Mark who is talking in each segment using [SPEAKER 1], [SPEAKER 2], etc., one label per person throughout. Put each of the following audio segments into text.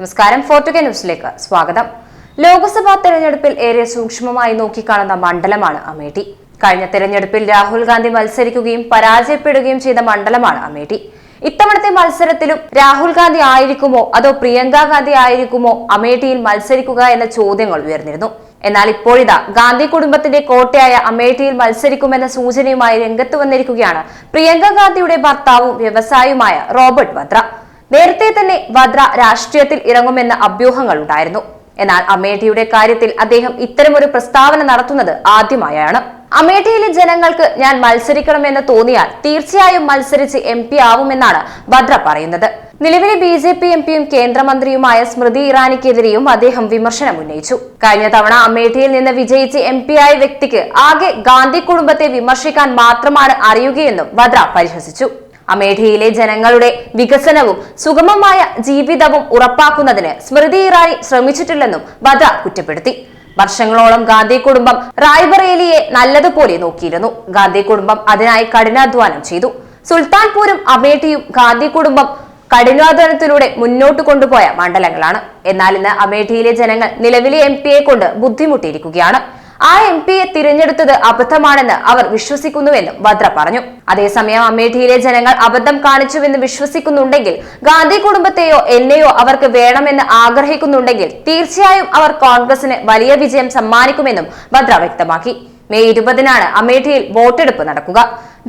[SPEAKER 1] നമസ്കാരം ഫോർട്ടുകെ ന്യൂസിലേക്ക് സ്വാഗതം. ലോക്സഭാ തെരഞ്ഞെടുപ്പിൽ ഏറെ സൂക്ഷ്മമായി നോക്കിക്കാണുന്ന മണ്ഡലമാണ് അമേഠി. കഴിഞ്ഞ തെരഞ്ഞെടുപ്പിൽ രാഹുൽ ഗാന്ധി മത്സരിക്കുകയും പരാജയപ്പെടുകയും ചെയ്ത മണ്ഡലമാണ് അമേഠി. ഇത്തവണത്തെ മത്സരത്തിലും രാഹുൽ ഗാന്ധി ആയിരിക്കുമോ അതോ പ്രിയങ്ക ഗാന്ധി ആയിരിക്കുമോ അമേഠിയിൽ മത്സരിക്കുക എന്ന ചോദ്യങ്ങൾ ഉയർന്നിരുന്നു. എന്നാൽ ഇപ്പോഴിതാ ഗാന്ധി കുടുംബത്തിന്റെ കോട്ടയായ അമേഠിയിൽ മത്സരിക്കുമെന്ന സൂചനയുമായി രംഗത്ത് വന്നിരിക്കുകയാണ് പ്രിയങ്ക ഗാന്ധിയുടെ ഭർത്താവും വ്യവസായിയുമായ റോബർട്ട് വദ്ര. നേരത്തെ തന്നെ വദ്ര രാഷ്ട്രീയത്തിൽ ഇറങ്ങുമെന്ന അഭ്യൂഹങ്ങൾ ഉണ്ടായിരുന്നു. എന്നാൽ അമേഠിയുടെ കാര്യത്തിൽ അദ്ദേഹം ഇത്തരമൊരു പ്രസ്താവന നടത്തുന്നത് ആദ്യമായാണ്. അമേഠിയിലെ ജനങ്ങൾക്ക് ഞാൻ മത്സരിക്കണമെന്ന് തോന്നിയാൽ തീർച്ചയായും മത്സരിച്ച് എം പി ആവുമെന്നാണ് ഭദ്ര പറയുന്നത്. നിലവിലെ ബി ജെ പി എം പിയും കേന്ദ്രമന്ത്രിയുമായ സ്മൃതി ഇറാനിക്കെതിരെയും അദ്ദേഹം വിമർശനം ഉന്നയിച്ചു. കഴിഞ്ഞ തവണ അമേഠിയിൽ നിന്ന് വിജയിച്ച് എം പി ആയ വ്യക്തിക്ക് ആകെ ഗാന്ധി കുടുംബത്തെ വിമർശിക്കാൻ മാത്രമാണ് അറിയുകയെന്നും ഭദ്ര പരിഹസിച്ചു. അമേഠിയിലെ ജനങ്ങളുടെ വികസനവും സുഗമമായ ജീവിതവും ഉറപ്പാക്കുന്നതിന് സ്മൃതി ഇറാനി ശ്രമിച്ചിട്ടില്ലെന്നും വധ കുറ്റപ്പെടുത്തി. വർഷങ്ങളോളം ഗാന്ധി കുടുംബം റായ്ബറേലിയെ നല്ലതുപോലെ നോക്കിയിരുന്നു. ഗാന്ധി കുടുംബം അതിനായി കഠിനാധ്വാനം ചെയ്തു. സുൽത്താൻപൂരും അമേഠിയും ഗാന്ധി കുടുംബം കഠിനാധ്വാനത്തിലൂടെ മുന്നോട്ട് കൊണ്ടുപോയ മണ്ഡലങ്ങളാണ്. എന്നാൽ ഇന്ന് അമേഠിയിലെ ജനങ്ങൾ നിലവിലെ എം പിയെ കൊണ്ട് ബുദ്ധിമുട്ടിയിരിക്കുകയാണ്. ആ എം പിയെ തിരഞ്ഞെടുത്തത് അബദ്ധമാണെന്ന് അവർ വിശ്വസിക്കുന്നുവെന്നും വദ്ര പറഞ്ഞു. അതേസമയം അമേഠിയിലെ ജനങ്ങൾ അബദ്ധം കാണിച്ചുവെന്ന് വിശ്വസിക്കുന്നുണ്ടെങ്കിൽ ഗാന്ധി കുടുംബത്തെയോ എന്നെയോ അവർക്ക് വേണമെന്ന് ആഗ്രഹിക്കുന്നുണ്ടെങ്കിൽ തീർച്ചയായും അവർ കോൺഗ്രസിന് വലിയ വിജയം സമ്മാനിക്കുമെന്നും വദ്ര വ്യക്തമാക്കി. മെയ് ഇരുപതിനാണ് അമേഠിയിൽ വോട്ടെടുപ്പ് നടക്കുക.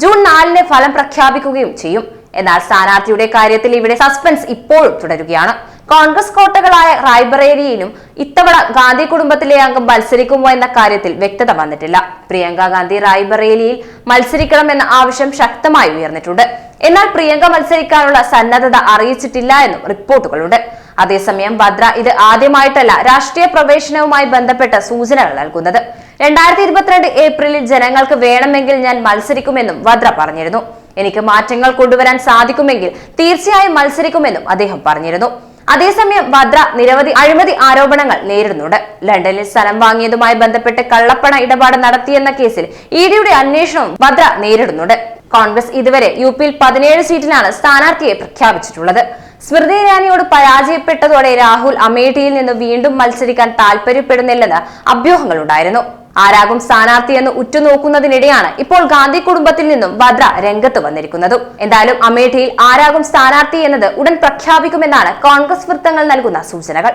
[SPEAKER 1] ജൂൺ നാലിന് ഫലം പ്രഖ്യാപിക്കുകയും ചെയ്യും. എന്നാൽ സ്ഥാനാർത്ഥിയുടെ കാര്യത്തിൽ ഇവിടെ സസ്പെൻസ് ഇപ്പോഴും തുടരുകയാണ്. കോൺഗ്രസ് കോട്ടകളായ റായ്ബറേലിയിലും ഇത്തവണ ഗാന്ധി കുടുംബത്തിലെ അംഗം മത്സരിക്കുമോ എന്ന കാര്യത്തിൽ വ്യക്തത വന്നിട്ടില്ല. പ്രിയങ്ക ഗാന്ധി റായ്ബറേലിയിൽ മത്സരിക്കണമെന്ന ആവശ്യം ശക്തമായി ഉയർന്നിട്ടുണ്ട്. എന്നാൽ പ്രിയങ്ക മത്സരിക്കാനുള്ള സന്നദ്ധത അറിയിച്ചിട്ടില്ല എന്നും റിപ്പോർട്ടുകളുണ്ട്. അതേസമയം ഭദ്ര ഇത് ആദ്യമായിട്ടല്ല രാഷ്ട്രീയ പ്രവേശനവുമായി ബന്ധപ്പെട്ട സൂചനകൾ നൽകുന്നത്. രണ്ടായിരത്തി ഇരുപത്തിരണ്ട് ഏപ്രിലിൽ ജനങ്ങൾക്ക് വേണമെങ്കിൽ ഞാൻ മത്സരിക്കുമെന്നും ഭദ്ര പറഞ്ഞിരുന്നു. എനിക്ക് മാറ്റങ്ങൾ കൊണ്ടുവരാൻ സാധിക്കുമെങ്കിൽ തീർച്ചയായും മത്സരിക്കുമെന്നും അദ്ദേഹം പറഞ്ഞിരുന്നു. അതേസമയം വദ്ര നിരവധി അഴിമതി ആരോപണങ്ങൾ നേരിടുന്നുണ്ട്. ലണ്ടനിൽ സ്ഥലം വാങ്ങിയതുമായി ബന്ധപ്പെട്ട് കള്ളപ്പണ ഇടപാട് നടത്തിയെന്ന കേസിൽ ഇ ഡിയുടെ അന്വേഷണവും വദ്ര നേരിടുന്നുണ്ട്. കോൺഗ്രസ് ഇതുവരെ യു പിയിൽ പതിനേഴ് സീറ്റിലാണ് സ്ഥാനാർത്ഥിയെ പ്രഖ്യാപിച്ചിട്ടുള്ളത്. സ്മൃതി ഇറാനിയോട് പരാജയപ്പെട്ടതോടെ രാഹുൽ അമേഠിയിൽ നിന്ന് വീണ്ടും മത്സരിക്കാൻ താല്പര്യപ്പെടുന്നില്ലെന്ന് അഭ്യൂഹങ്ങളുണ്ടായിരുന്നു. ആരാകും സ്ഥാനാർത്ഥിയെന്ന് ഉറ്റുനോക്കുന്നതിനിടെയാണ് ഇപ്പോൾ ഗാന്ധി കുടുംബത്തിൽ നിന്നും വദ്ര രംഗത്ത് വന്നിരിക്കുന്നത്. എന്തായാലും അമേഠിയിൽ ആരാകും സ്ഥാനാർത്ഥി എന്നത് ഉടൻ പ്രഖ്യാപിക്കുമെന്നാണ് കോൺഗ്രസ് വൃത്തങ്ങൾ നൽകുന്ന സൂചനകൾ.